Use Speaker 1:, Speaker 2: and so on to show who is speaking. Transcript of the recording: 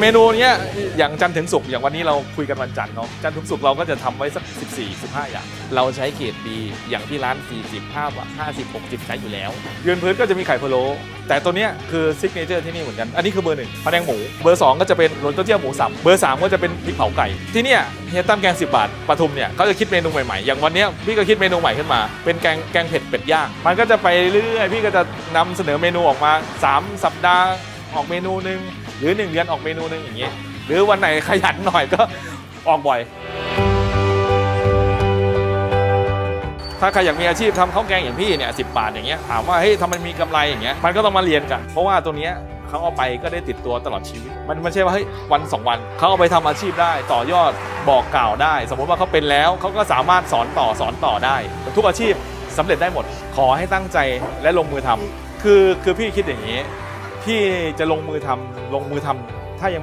Speaker 1: เมนูเนี้ยอย่างจันทร์ถึงศุกร์อย่างวันนี้เราคุยกันวันจันทร์เนาะจันทร์ถึงศุกร์เราก็จะทำไว้สัก 14 15 อย่าง เราใช้เกรดดีอย่างที่ร้าน 40 5บาท50 60 ใช้อยู่แล้ว ยืนพื้นก็จะมีไข่พะโล้แต่ตัวเนี้ยคือซิกเนเจอร์ที่นี่เหมือนกัน อันนี้คือเบอร์หนึ่งพะแนงหมู เบอร์2ก็จะเป็นรนเต้าเจี้ยวหมูสับเบอร์3ก็จะเป็นพริกเผาไก่ที่เนี่ยเฮียตั้มแกง 10 บาทปทุมเนี่ยเขาจะคิดเมนูใหม่ๆอย่างวันเนี้ยพี่ก็คิดเมนูใหม่ขึ้นมา เป็นแกงแกงเผ็ดเป็ดย่างมันก็จะไปเรื่อยๆพี่ก็จะนำเสนอเมนูออกมา3สัปดาห์ ออกเมนูหนึ่งหรือ 1 เดือนออกเมนูหนึ่งอย่างเงี้ยหรือวันไหนขยันหน่อยก็ออกบ่อย ถ้าใครอยากมีอาชีพทำข้าวแกงอย่างพี่เนี่ยสิบาทอย่างเงี้ยถามว่าเฮ้ยทำไมมีกำไรอย่างเงี้ยมันก็ต้องมาเรียนกัน เพราะว่าตัวเนี้ยเขาเอาไปก็ได้ติดตัวตลอดชีวิต มันไม่ใช่ว่าเฮ้ยวันสองวันเขาเอาไปทำอาชีพได้ ต่อยอดบอกกล่าวได้ สมมติว่าเขาเป็นแล้วเขาก็สามารถสอนต่อสอนต่อได้ ทุกอาชีพสำเร็จได้หมด ขอให้ตั้งใจและลงมือทำคือคือพี่คิดอย่างนี้ พี่จะลงมือทำลงมือทำถ้ายังไม่